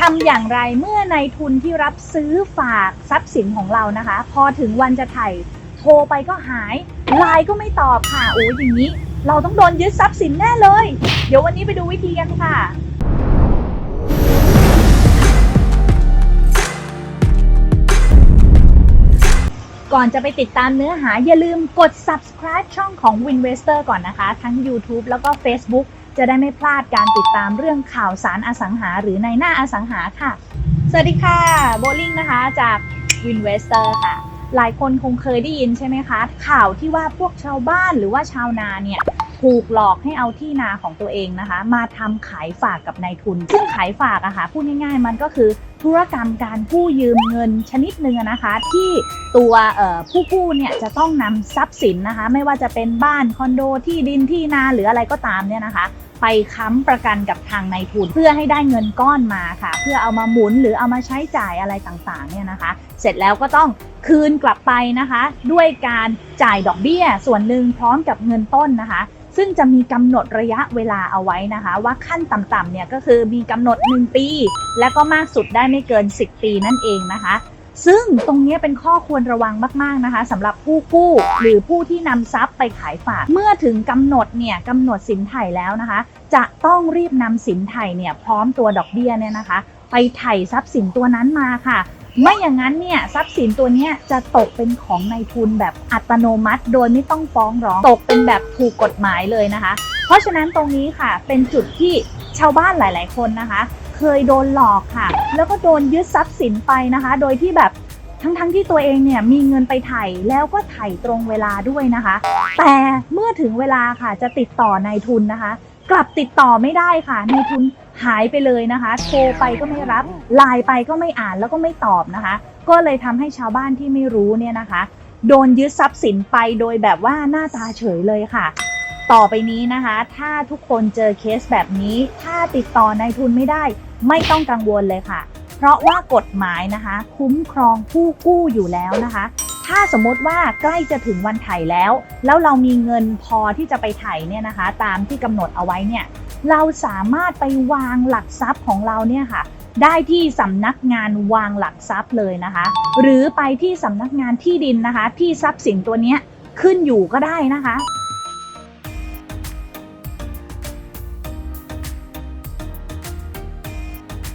ทำอย่างไรเมื่อในทุนที่รับซื้อฝากทรัพย์สินของเรานะคะ พอถึงวันจะถ่ายโทรไปก็หายไลน์ก็ไม่ตอบค่ะโอ้ยอย่างนี้ เราต้องโดนยึดทรัพย์สินแน่เลย เดี๋ยววันนี้ไปดูวิธีกันค่ะก่อนจะไปติดตามเนื้อหาอย่าลืมกด subscribe ช่องของ Winvestor ก่อนนะคะ ทั้ง YouTube แล้วก็ Facebook จะได้ไม่พลาดการติดตามเรื่องข่าวสารอสังหาหรือในหน้าอสังหาค่ะ สวัสดีค่ะโบลิ่งนะคะจาก Winvestor ค่ะ หลายคนคงเคยได้ยินใช่ไหมคะ ข่าวที่ว่าพวกชาวบ้านหรือว่าชาวนาเนี่ยถูกหลอกให้เอาที่นาของตัวเองนะคะ มาทำขายฝากกับนายทุน ซึ่งขายฝากอะค่ะพูดง่ายๆ มันก็คือธุรกรรมการกู้ยืมเงินชนิดหนึ่งนะคะ ที่ตัวผู้กู้เนี่ยจะต้องนำทรัพย์สินนะคะ ไม่ว่าจะเป็นบ้านคอนโดที่ดินที่นาหรืออะไรก็ตามเนี่ยนะคะ ไปค้ำประกันกับทางนายทุน เพื่อให้ได้เงินก้อนมาค่ะ เพื่อเอามาหมุนหรือเอามาใช้จ่ายอะไรต่างๆเนี่ยนะคะ เสร็จแล้วก็ต้องคืนกลับไปนะคะ ด้วยการจ่ายดอกเบี้ย ส่วนหนึ่งพร้อมกับเงินต้นนะคะ ซึ่งจะมีกำหนดระยะเวลาเอาไว้นะคะ ว่าขั้นต่ำๆเนี่ยก็คือมีกำหนด 1 ปี และก็มากสุดได้ไม่เกิน 10 ปีนั่นเองนะคะ ซึ่งตรงนี้เป็นข้อควรระวังมาก ๆนะคะสำหรับผู้กู้ หรือผู้ที่นำทรัพย์ไปขายฝาก เมื่อถึงกำหนดเนี่ยกำหนดสินไถ่แล้วนะคะ จะต้องรีบนำสินไถ่เนี่ยพร้อมตัวดอกเบี้ยเนี่ยนะคะ ไปไถ่ทรัพย์สินตัวนั้นมาค่ะไม่อย่างนั้นเนี่ยทรัพย์สินตัวนี้จะตกเป็นของนายทุนแบบอัตโนมัติ โดยไม่ต้องฟ้องร้อง ตกเป็นแบบถูกกฎหมายเลยนะคะ เพราะฉะนั้นตรงนี้ค่ะเป็นจุดที่ชาวบ้านหลาย ๆ คนนะคะ เคยโดนหลอกค่ะ แล้วก็โดนยึดทรัพย์สินไปนะคะ โดยที่แบบทั้งๆที่ตัวเองเนี่ยมีเงินไปไถ่แล้วก็ไถ่ตรงเวลาด้วยนะคะ แต่เมื่อถึงเวลาค่ะจะติดต่อนายทุนนะคะ กลับติดต่อไม่ได้ค่ะนายทุนหายไปเลยนะคะโทรไปก็ไม่รับไลน์ไปก็ไม่อ่านแล้วก็ไม่ตอบนะคะ ก็เลยทำให้ชาวบ้านที่ไม่รู้เนี่ยนะคะ โดนยึดทรัพย์สินไปโดยแบบว่าหน้าตาเฉยเลยค่ะ ต่อไปนี้นะคะ ถ้าทุกคนเจอเคสแบบนี้ ถ้าติดต่อนายทุนไม่ได้ ไม่ต้องกังวลเลยค่ะ เพราะว่ากฎหมายนะคะ คุ้มครองผู้กู้อยู่แล้วนะคะ ถ้าสมมติว่าใกล้จะถึงวันไถ่แล้ว แล้วเรามีเงินพอที่จะไปไถ่เนี่ยนะคะ ตามที่กำหนดเอาไว้เนี่ยเราสามารถไปวางหลักทรัพย์ของเราเนี่ยค่ะ ได้ที่สำนักงานวางหลักทรัพย์เลยนะคะ หรือไปที่สำนักงานที่ดินนะคะ ที่ทรัพย์สินตัวเนี้ยขึ้นอยู่ก็ได้นะคะ